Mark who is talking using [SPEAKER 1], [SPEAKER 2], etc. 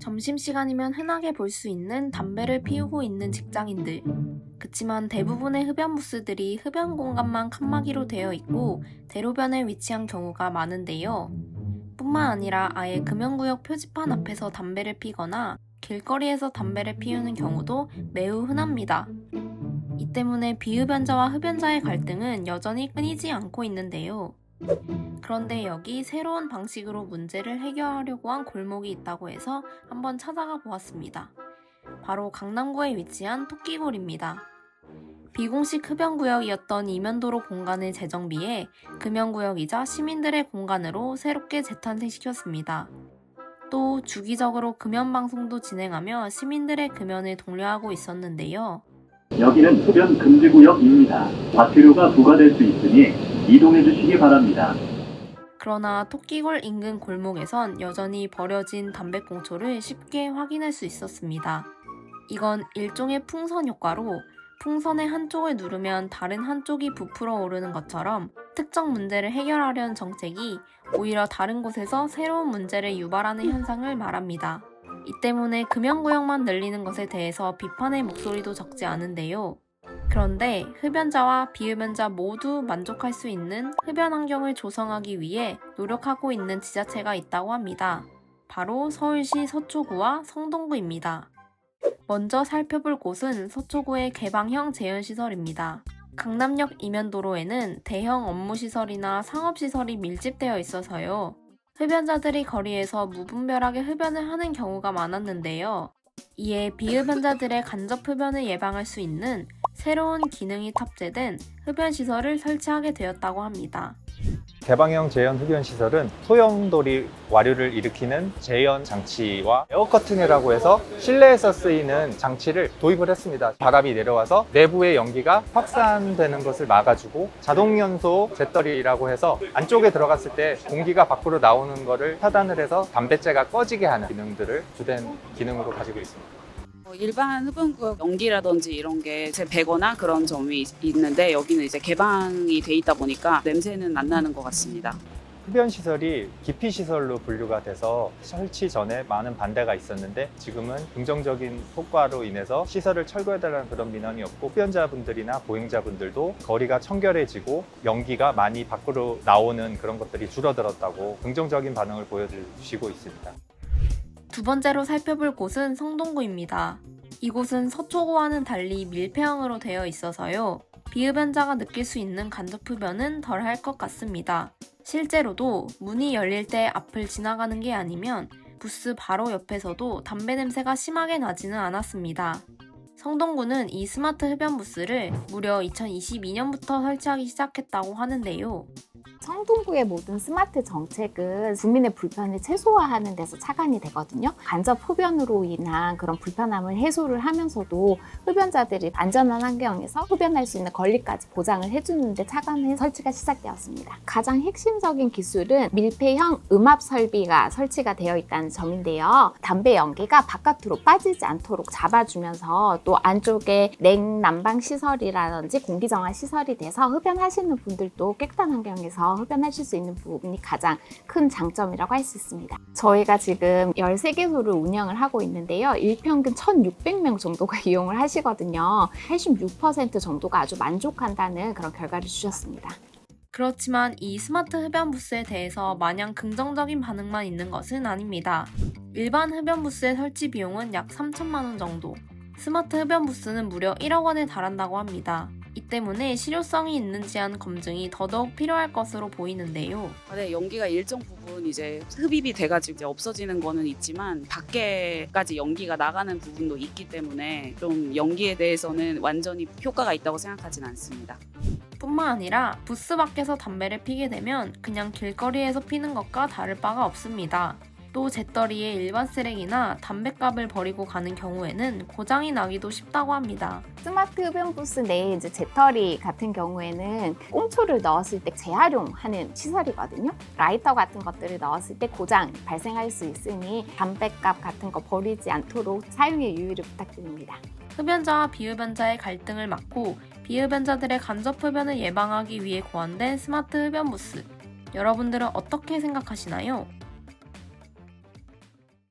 [SPEAKER 1] 점심시간이면 흔하게 볼 수 있는 담배를 피우고 있는 직장인들. 그치만 대부분의 흡연 부스들이 흡연 공간만 칸막이로 되어 있고 대로변에 위치한 경우가 많은데요. 뿐만 아니라 아예 금연구역 표지판 앞에서 담배를 피거나 길거리에서 담배를 피우는 경우도 매우 흔합니다. 이 때문에 비흡연자와 흡연자의 갈등은 여전히 끊이지 않고 있는데요. 그런데 여기 새로운 방식으로 문제를 해결하려고 한 골목이 있다고 해서 한번 찾아가 보았습니다. 바로 강남구에 위치한 토끼골입니다. 비공식 흡연구역이었던 이면도로 공간을 재정비해 금연구역이자 시민들의 공간으로 새롭게 재탄생시켰습니다. 또 주기적으로 금연 방송도 진행하며 시민들의 금연을 독려하고 있었는데요.
[SPEAKER 2] 여기는 흡연 금지 구역입니다. 과태료가 부과될 수 있으니 이동해 주시기 바랍니다.
[SPEAKER 1] 그러나 토끼골 인근 골목에선 여전히 버려진 담배꽁초를 쉽게 확인할 수 있었습니다. 이건 일종의 풍선 효과로 풍선의 한쪽을 누르면 다른 한쪽이 부풀어 오르는 것처럼 특정 문제를 해결하려는 정책이 오히려 다른 곳에서 새로운 문제를 유발하는 현상을 말합니다. 이 때문에 금연구역만 늘리는 것에 대해서 비판의 목소리도 적지 않은데요. 그런데 흡연자와 비흡연자 모두 만족할 수 있는 흡연 환경을 조성하기 위해 노력하고 있는 지자체가 있다고 합니다. 바로 서울시 서초구와 성동구입니다. 먼저 살펴볼 곳은 서초구의 개방형 재현시설입니다. 강남역 이면도로에는 대형 업무시설이나 상업시설이 밀집되어 있어서요. 흡연자들이 거리에서 무분별하게 흡연을 하는 경우가 많았는데요. 이에 비흡연자들의 간접 흡연을 예방할 수 있는 새로운 기능이 탑재된 흡연시설을 설치하게 되었다고 합니다.
[SPEAKER 3] 개방형 재현 흡연 시설은 소형돌이 와류를 일으키는 재현 장치와 에어커튼이라고 해서 실내에서 쓰이는 장치를 도입을 했습니다. 바람이 내려와서 내부의 연기가 확산되는 것을 막아주고 자동 연소 재떨이라고 해서 안쪽에 들어갔을 때 공기가 밖으로 나오는 것을 차단을 해서 담배째가 꺼지게 하는 기능들을 주된 기능으로 가지고 있습니다.
[SPEAKER 4] 어, 일반 흡연구역 연기라든지 이런 게제 배거나 그런 점이 있- 있는데 여기는 이제 개방이 돼 있다 보니까 냄새는 안 나는 것 같습니다.
[SPEAKER 3] 흡연 시설이 기피 시설로 분류가 돼서 설치 전에 많은 반대가 있었는데 지금은 긍정적인 효과로 인해서 시설을 철거해달라는 그런 민원이 없고 흡연자분들이나 보행자분들도 거리가 청결해지고 연기가 많이 밖으로 나오는 그런 것들이 줄어들었다고 긍정적인 반응을 보여주시고 있습니다.
[SPEAKER 1] 두 번째로 살펴볼 곳은 성동구입니다. 이곳은 서초구와는 달리 밀폐형으로 되어 있어서요. 비흡연자가 느낄 수 있는 간접 흡연은 덜 할 것 같습니다. 실제로도 문이 열릴 때 앞을 지나가는 게 아니면 부스 바로 옆에서도 담배 냄새가 심하게 나지는 않았습니다. 성동구는 이 스마트 흡연 부스를 무려 2022년부터 설치하기 시작했다고 하는데요.
[SPEAKER 5] 성동구의 모든 스마트 정책은 국민의 불편을 최소화하는 데서 차관이 되거든요. 간접 흡연으로 인한 그런 불편함을 해소를 하면서도 흡연자들이 안전한 환경에서 흡연할 수 있는 권리까지 보장을 해주는데 차관해 설치가 시작되었습니다. 가장 핵심적인 기술은 밀폐형 음압 설비가 설치가 되어 있다는 점인데요. 담배 연기가 바깥으로 빠지지 않도록 잡아주면서 또 안쪽에 냉난방 시설이라든지 공기정화 시설이 돼서 흡연하시는 분들도 깨끗한 환경에 서 흡연하실 수 있는 부분이 가장 큰 장점이라고 할 수 있습니다. 저희가 지금 13개 소를 운영을 하고 있는데요. 일평균 1,600명 정도가 이용을 하시거든요. 86% 정도가 아주 만족한다는 그런 결과를 주셨습니다.
[SPEAKER 1] 그렇지만 이 스마트 흡연 부스에 대해서 마냥 긍정적인 반응만 있는 것은 아닙니다. 일반 흡연 부스의 설치 비용은 약 3천만 원 정도. 스마트 흡연 부스는 무려 1억 원에 달한다고 합니다. 이 때문에 실효성이 있는지 한 검증이 더더욱 필요할 것으로 보이는데요.
[SPEAKER 4] 아, 네, 연기가 일정 부분 이제 흡입이 돼가지고 이제 없어지는 거는 있지만 밖에까지 연기가 나가는 부분도 있기 때문에 좀 연기에 대해서는 완전히 효과가 있다고 생각하진 않습니다.
[SPEAKER 1] 뿐만 아니라 부스 밖에서 담배를 피게 되면 그냥 길거리에서 피는 것과 다를 바가 없습니다. 또 재떨이에 일반 쓰레기나 담뱃값을 버리고 가는 경우에는 고장이 나기도 쉽다고 합니다.
[SPEAKER 5] 스마트 흡연 부스 내에 이제 재떨이 같은 경우에는 꽁초를 넣었을 때 재활용하는 시설이거든요. 라이터 같은 것들을 넣었을 때 고장 발생할 수 있으니 담배값 같은 거 버리지 않도록 사용에 유의를 부탁드립니다.
[SPEAKER 1] 흡연자와 비흡연자의 갈등을 막고 비흡연자들의 간접 흡연을 예방하기 위해 고안된 스마트 흡연 부스. 여러분들은 어떻게 생각하시나요?